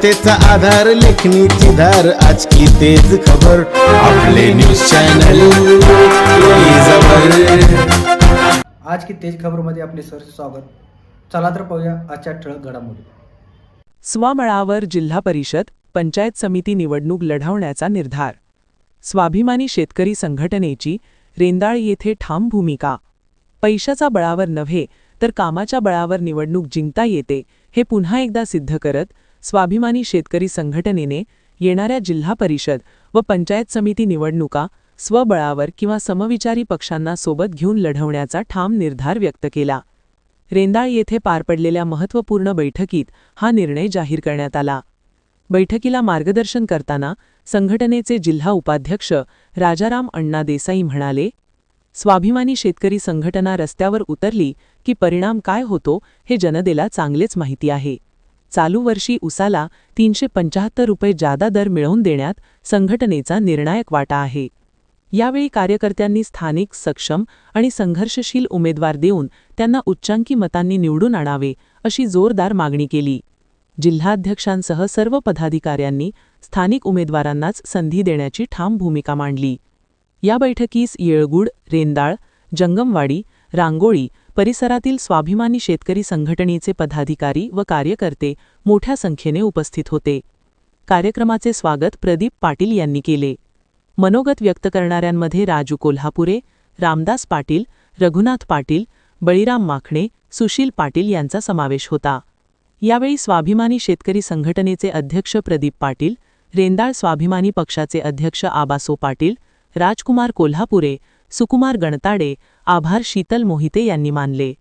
सत्यतेचा आधार लेखणीची धार आज की तेच खबर. आपले न्यूज चॅनल आज की तेज खबरमध्ये आपले सर स्वागत. चला तर पाहूया आजच्या ठळक घडामोडी. स्वबळावर जिल्हा परिषद पंचायत समिती निवडणूक लढवण्याचा निर्धार. स्वाभिमानी शेतकरी संघटनेची रेंदाळ येथे ठाम भूमिका. पैशाचा बळावर नव्हे तर कामाच्या बळावर निवडणूक जिंकता येते हे पुन्हा एकदा सिद्ध करत स्वाभिमानी शेतकरी संघटनेने येणाऱ्या जिल्हा परिषद व पंचायत समिती निवडणुका स्वबळावर किंवा समविचारी पक्षांना सोबत घेऊन लढवण्याचा ठाम निर्धार व्यक्त केला. रेंदाळ येथे पार पडलेल्या महत्त्वपूर्ण बैठकीत हा निर्णय जाहीर करण्यात आला. बैठकीला मार्गदर्शन करताना संघटनेचे जिल्हा उपाध्यक्ष राजाराम अण्णा देसाई म्हणाले स्वाभिमानी शेतकरी संघटना रस्त्यावर उतरली की परिणाम काय होतो हे जनतेला चांगलेच माहिती आहे. चालू वर्षी उसाला तीनशे पंचाहत्तर रुपये जादा दर मिळवून देण्यात संघटनेचा निर्णायक वाटा आहे. यावेळी कार्यकर्त्यांनी स्थानिक सक्षम आणि संघर्षशील उमेदवार देऊन त्यांना उच्चांकी मतांनी निवडून आणावे अशी जोरदार मागणी केली. जिल्हाध्यक्षांसह सर्व पदाधिकाऱ्यांनी स्थानिक उमेदवारांनाच संधी देण्याची ठाम भूमिका मांडली. या बैठकीस येळगुड रेंदाळ जंगमवाडी रांगोळी परिसरातील स्वाभिमानी शेतकरी संघटनेचे पदाधिकारी व कार्यकर्ते मोठ्या संख्येने उपस्थित होते. कार्यक्रमाचे स्वागत प्रदीप पाटील यांनी केले. मनोगत व्यक्त करणाऱ्यांमध्ये राजू कोल्हापुरे रामदास पाटील रघुनाथ पाटील बळीराम माखणे सुशील पाटील यांचा समावेश होता. यावेळी स्वाभिमानी शेतकरी संघटनेचे अध्यक्ष प्रदीप पाटील रेंदाळ स्वाभिमानी पक्षाचे अध्यक्ष आबासो पाटील राजकुमार कोल्हापुरे सुकुमार गणताडे आभार शीतल मोहिते यांनी मानले.